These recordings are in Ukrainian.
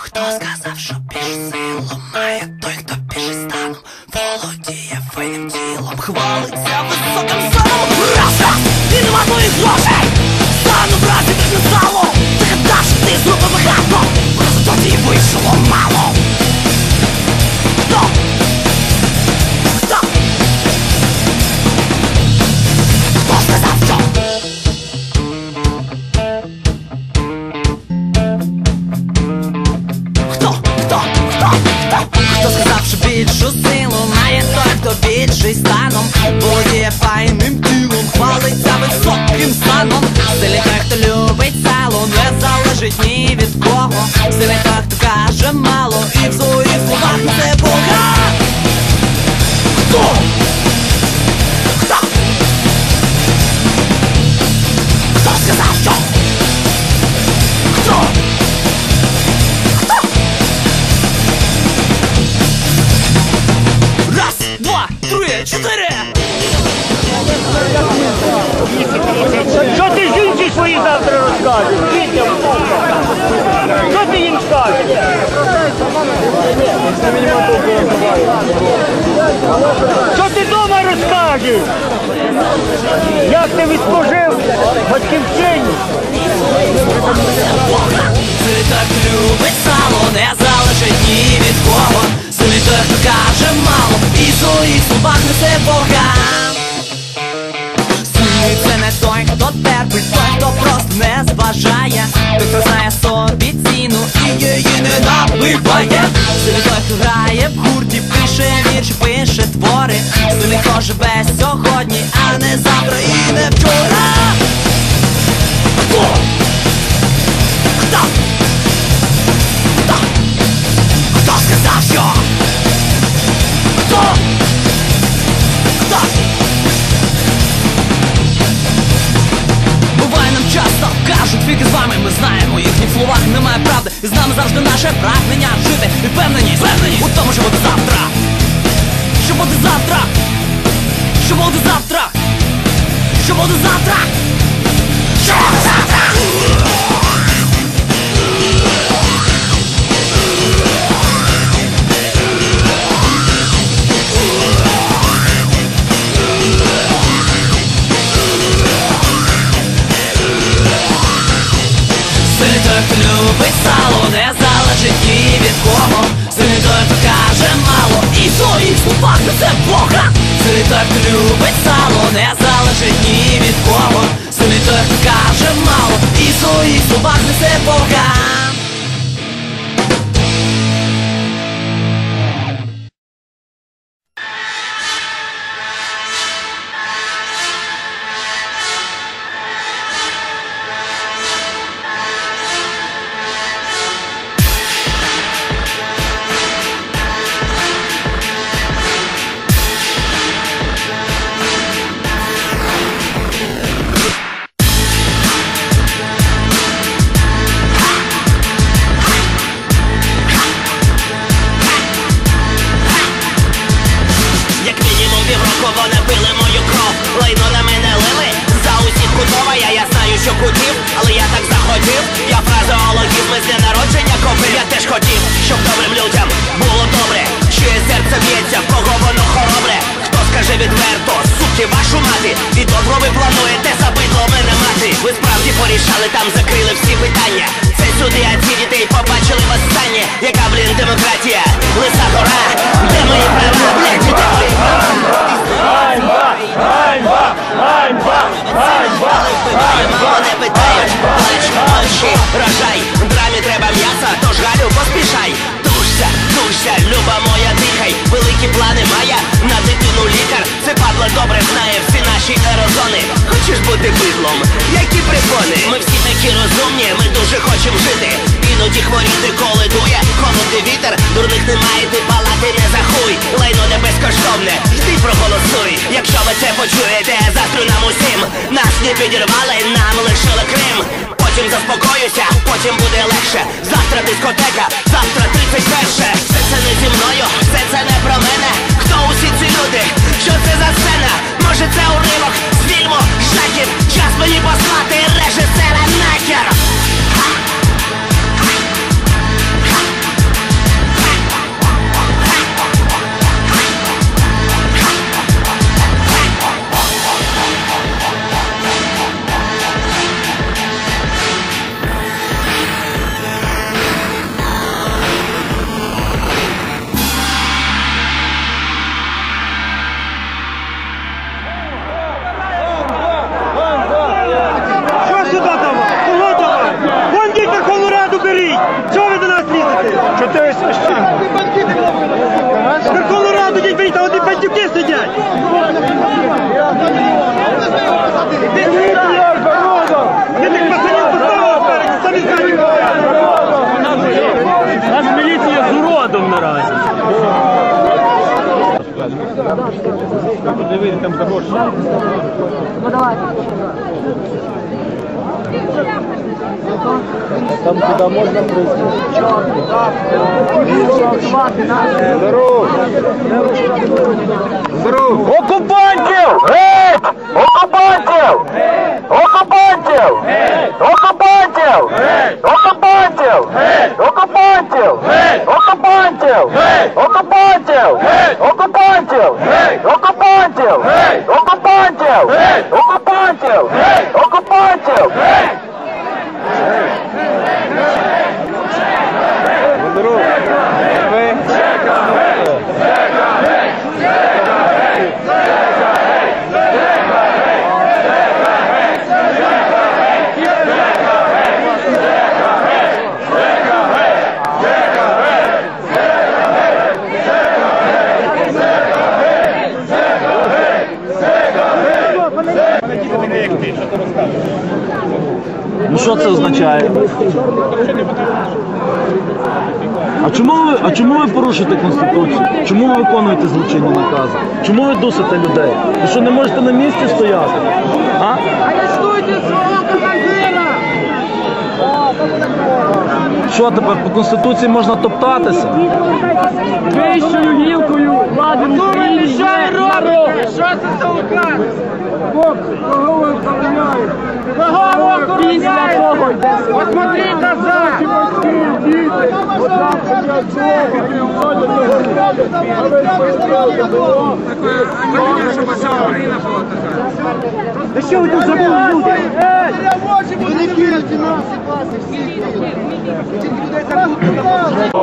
Хто сказав, що більш силу? Має той, хто більше станом. Володіє винним тілом, хвалиться високим станом Раз, раз, і нема твоїх грошей Стану в разі не стало. Ти гадав, що ти зробив гарно, В результаті вийшло мало станом Стилі той, хто любить село, не залежить ні від кого. Сили, той, хто каже мало. І в своїх словах не Що ти вдома розкажеш? Як ти відслужив батьківщині? Ти так любить сало, не залежить ні від кого той, каже мало, і своїх словах несе Бога Сильний це не той, хто терпить, той, хто просто не зважає Той, хто знає собі ціну не той, хто грає в гурті, пише вірші, пише твори. Хто живе сьогодні, а не завтра і не знаємо у їхніх словах немає правди І з нами завжди наше прагнення жити І впевнені, впевнені у тому, що буде завтра Що буде завтра? Що буде завтра? Що буде завтра? Що буде завтра? Любить само не залежить. Ні порішали, там закрили всі питання Це сюди, а ці дітей побачили востаннє Яка, блін, демократія, лиса гора Де мої права, блядь, права? Ганьба! Ганьба! Ганьба! Ганьба! Мало не питають, плач, Драмі треба м'яса, тож Галю поспішай Тушся, тушся, люба моя, дихай Великі плани мая, на дитину лікар Це падла добре знає всі наші аерозони Хочеш бути бидлом, які припони ви це почуєте, завтра нам усім. Нас не підірвали, нам лишили Крим. Потім заспокоюся, потім буде легше. Завтра дискотека, Bravo! Окупантів! Геть! Окупантів! Окупантів! Окупантів! Окупантів! Окупантів! Окупантів! Окупантів! Окупантів! Окупантів! Окупантів! Окупантів! Окупантів! Ну що це означає? А чому ви, а чому ви порушуєте Конституцію? Чому ви виконуєте злочинні накази? Чому ви дусите людей? Ви що не можете на місці стояти? А? Що тепер по Конституції можна топтатися? Вищою гілкою влади дороги. Що це за указ? Бог кого охороняє. Кого охороняє? Посмотри назад. Діти, одна ви поїздили було. Такое, щоб вся Україна була така. Да що ви тут не вірите нас. Всіх людей так тут.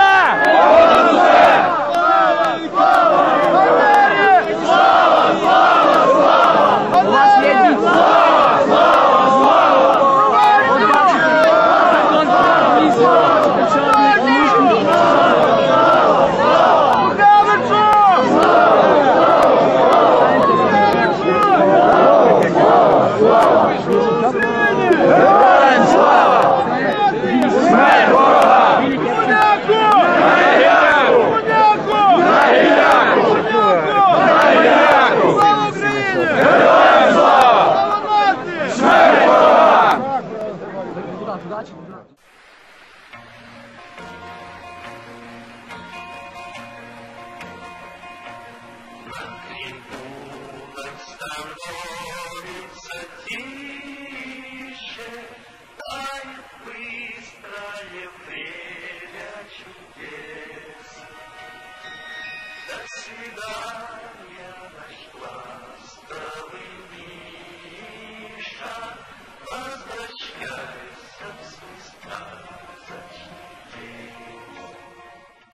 Lula!